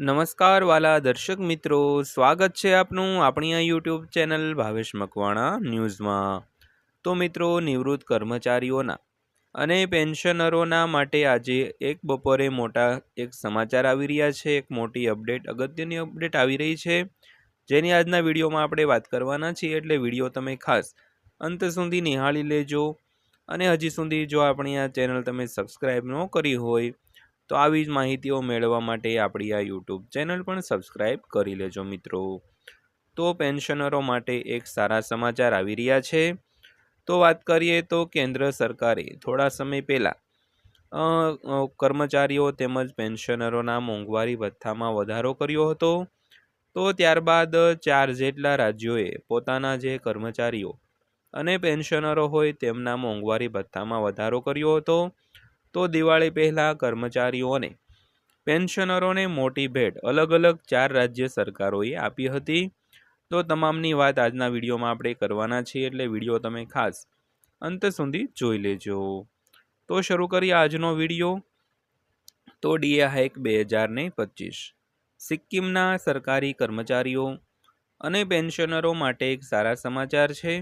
નમસ્કાર વાલા દર્શક મિત્રો, સ્વાગત છે આપનું આપણી આ યુટ્યુબ ચેનલ ભાવેશ મકવાણા ન્યૂઝમાં. તો મિત્રો, નિવૃત્ત કર્મચારીઓના અને પેન્શનરોના માટે આજે એક બપોરે મોટા એક સમાચાર આવી રહ્યા છે. એક મોટી અપડેટ, અગત્યની અપડેટ આવી રહી છે. જેની આજના વિડીયોમાં આપણે વાત કરવાના છીએ, એટલે વીડિયો તમે ખાસ અંત સુધી નિહાળી લેજો. અને હજી સુધી જો આપણી આ ચેનલ તમે સબસ્ક્રાઈબ ન કરી હોય તો આવી જ માહિતીઓ મેળવવા માટે આપણી આ યુટ્યુબ ચેનલ પણ સબસ્ક્રાઈબ કરી લેજો મિત્રો. તો પેન્શનરો માટે એક સારા સમાચાર આવી રહ્યા છે. તો વાત કરીએ તો કેન્દ્ર સરકારે થોડા સમય પહેલાં કર્મચારીઓ તેમજ પેન્શનરોના મોંઘવારી ભથ્થામાં વધારો કર્યો હતો. તો ત્યારબાદ ચાર જેટલા રાજ્યોએ પોતાના જે કર્મચારીઓ અને પેન્શનરો હોય તેમના મોંઘવારી ભથ્થામાં વધારો કર્યો હતો. તો દિવાળી પહેલાં કર્મચારીઓને, પેન્શનરોને મોટી ભેટ. અલગ અલગ ચાર રાજ્ય સરકારોએ આપી હતી. તો તમામની વાત આજના વિડીયોમાં આપણે કરવાના છીએ, એટલે વીડિયો તમે ખાસ અંત સુધી જોઈ લેજો. તો શરૂ કરીએ આજનો વીડિયો. તો ડીએ હાઇક બે હજાર ને પચીસ. સિક્કિમના સરકારી કર્મચારીઓ અને પેન્શનરો માટે એક સારા સમાચાર છે.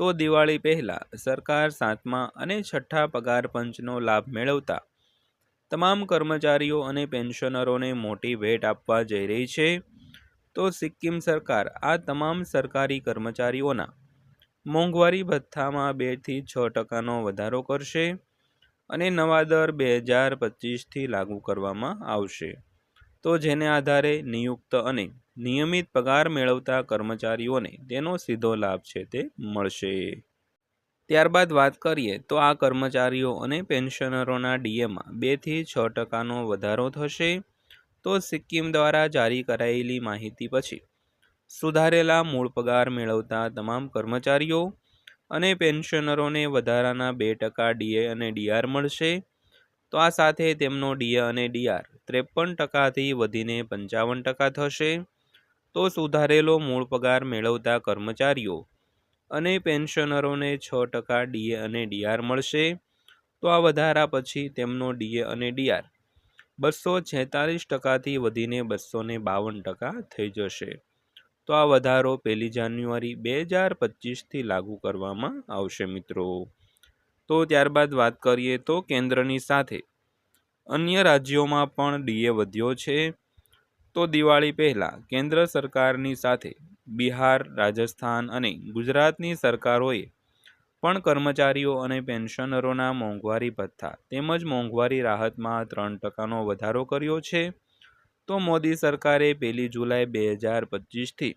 તો દિવાળી પહેલાં સરકાર સાતમા અને છઠ્ઠા પગાર પંચનો લાભ મેળવતા તમામ કર્મચારીઓ અને પેન્શનરોને મોટી ભેટ આપવા જઈ રહી છે. તો સિક્કિમ સરકાર આ તમામ સરકારી કર્મચારીઓના મોંઘવારી ભથ્થામાં બેથી છ ટકાનો વધારો કરશે અને નવા દર બે હજાર પચીસથી લાગુ કરવામાં આવશે. તો જેને આધારે નિયુક્ત અને નિયમિત પગાર મેળવતા કર્મચારીઓને તેનો સીધો લાભ છે તે મળશે. ત્યારબાદ વાત કરીએ તો આ કર્મચારીઓ અને પેન્શનરોના ડીએમાં બેથી છ ટકાનો વધારો થશે. તો સિક્કિમ દ્વારા જારી કરાયેલી માહિતી પછી સુધારેલા મૂળ પગાર મેળવતા તમામ કર્મચારીઓ અને પેન્શનરોને વધારાના બે ટકા ડીએ અને ડીઆર મળશે. તો આ સાથે તેમનો ડીએ અને ડીઆર ત્રેપન ટકાથી વધીને પંચાવન ટકા થશે. તો સુધારેલો મૂળ પગાર મેળવતા કર્મચારીઓ અને પેન્શનરોને છ ટકા ડીએ અને ડીઆર મળશે. તો આ વધારા પછી તેમનો ડીએ અને ડીઆર બસો છેતાલીસ ટકાથી વધીને બસો બાવન ટકા થઈ જશે. તો આ વધારો પહેલી જાન્યુઆરી બે હજાર પચીસથી લાગુ કરવામાં આવશે મિત્રો. તો ત્યારબાદ વાત કરીએ તો કેન્દ્રની સાથે. અન્ય રાજ્યોમાં પણ ડીએ વધ્યો છે. તો દિવાળી પહેલાં કેન્દ્ર સરકારની સાથે બિહાર, રાજસ્થાન અને ગુજરાતની સરકારોએ પણ કર્મચારીઓ અને પેન્શનરોના મોંઘવારી ભથ્થા તેમજ મોંઘવારી રાહતમાં ત્રણ ટકાનો વધારો કર્યો છે. તો મોદી સરકારે પહેલી જુલાઈ બે હજાર પચીસથી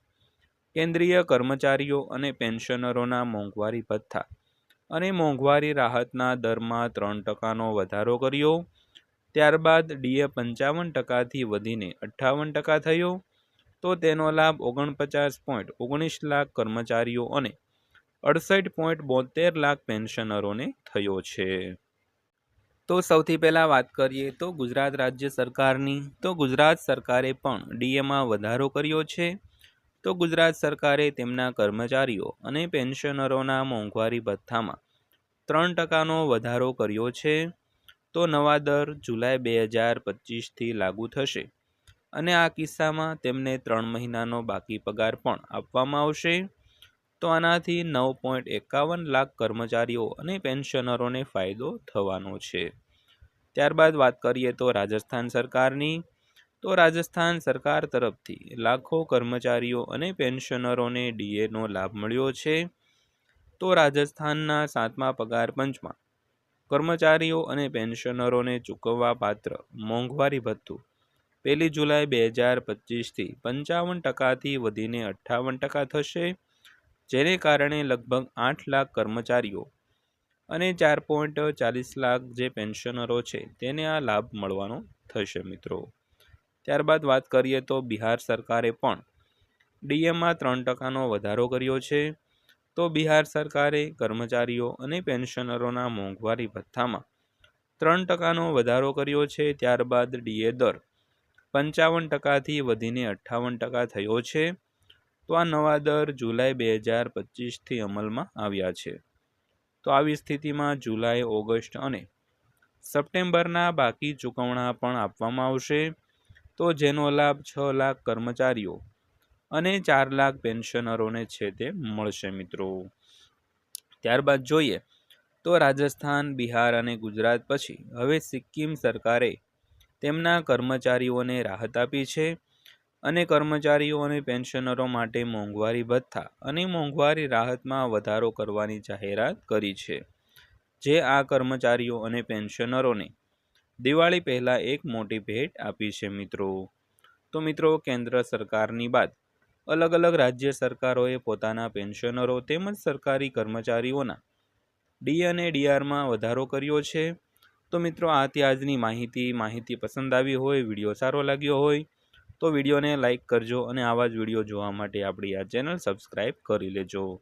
કેન્દ્રીય કર્મચારીઓ અને પેન્શનરોના મોંઘવારી ભથ્થા અને મોંઘવારી રાહતના દરમાં ત્રણ ટકાનો વધારો કર્યો. ત્યારબાદ ડીએ પંચાવન ટકાથી વધીને અઠ્ઠાવન ટકા થયો. તો તેનો લાભ ઓગણપચાસ પોઈન્ટ ઓગણીસ લાખ કર્મચારીઓ અને અડસઠ પોઈન્ટ બોતેર લાખ પેન્શનરોને થયો છે. તો સૌથી પહેલાં વાત કરીએ તો ગુજરાત રાજ્ય સરકારની. તો ગુજરાત સરકારે પણ ડીએમાં વધારો કર્યો છે. તો ગુજરાત સરકારે તેમના કર્મચારીઓ અને પેન્શનરોના મોંઘવારી ભથ્થામાં ત્રણ ટકાનો વધારો કર્યો છે. તો નવા દર જુલાઈ બે હજાર પચીસથી લાગુ થશે અને આ કિસ્સામાં તેમને ત્રણ મહિનાનો બાકી પગાર પણ આપવામાં આવશે. તો આનાથી નવ પોઈન્ટ એકાવન લાખ કર્મચારીઓ અને પેન્શનરોને ફાયદો થવાનો છે. ત્યારબાદ વાત કરીએ તો રાજસ્થાન સરકારની. તો રાજસ્થાન સરકાર તરફથી લાખો કર્મચારીઓ અને પેન્શનરોને ડીએનો લાભ મળ્યો છે. તો રાજસ્થાનના સાતમા પગાર પંચમાં કર્મચારીઓ અને પેન્શનરોને ચૂકવવા પાત્ર મોંઘવારી ભથ્થું. પહેલી જુલાઈ બે હજાર પચીસથી પંચાવન ટકાથી વધીને અઠ્ઠાવન ટકા થશે, જેને કારણે લગભગ આઠ લાખ કર્મચારીઓ અને ચાર પોઈન્ટ ચાલીસ લાખ જે પેન્શનરો છે, તેને આ લાભ મળવાનો થશે મિત્રો. ત્યારબાદ વાત કરીએ તો બિહાર સરકારે પણ ડીએમાં ત્રણ ટકાનો વધારો કર્યો છે. તો બિહાર સરકારે કર્મચારીઓ અને પેન્શનરોના મોંઘવારી ભથ્થામાં ત્રણ ટકાનો વધારો કર્યો છે. ત્યારબાદ ડીએ દર પંચાવન ટકાથી વધીને અઠ્ઠાવન ટકા થયો છે. તો આ નવા દર જુલાઈ બે હજાર પચીસથી અમલમાં આવ્યા છે. તો આવી સ્થિતિમાં જુલાઈ, ઓગસ્ટ અને સપ્ટેમ્બરના બાકી ચૂકવણા પણ આપવામાં આવશે. તો જેનો લાભ છ લાખ કર્મચારીઓ અને ચાર લાખ પેન્શનરોને છે તે મળશે મિત્રો. ત્યારબાદ જોઈએ તો રાજસ્થાન, બિહાર અને ગુજરાત પછી હવે સિક્કિમ સરકારે તેમના કર્મચારીઓને રાહત આપી છે અને કર્મચારીઓ અને પેન્શનરો માટે મોંઘવારી ભથ્થા અને મોંઘવારી રાહતમાં વધારો કરવાની જાહેરાત કરી છે. જે આ કર્મચારીઓ અને પેન્શનરોને દિવાળી પહેલાં એક મોટી ભેટ આપી છે મિત્રો. તો મિત્રો, કેન્દ્ર સરકારની બાદ અલગ અલગ રાજ્ય સરકારોએ પોતાના પેન્શનરો તેમજ સરકારી કર્મચારીઓના ડી અને ડીઆરમાં વધારો કર્યો છે. તો મિત્રો, આ આજની માહિતી. માહિતી પસંદ આવી હોય, વીડિયો સારો લાગ્યો હોય, તો વિડીયોને લાઇક કરજો અને આવા જ વીડિયો જોવા માટે આપણી આ ચેનલ સબસ્ક્રાઈબ કરી લેજો.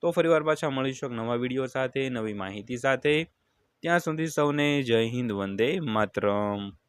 તો ફરીવાર પાછા મળીશું નવા વીડિયો સાથે, નવી માહિતી સાથે. ત્યાં સુધી સૌને જય હિન્દ, વંદે માતરમ.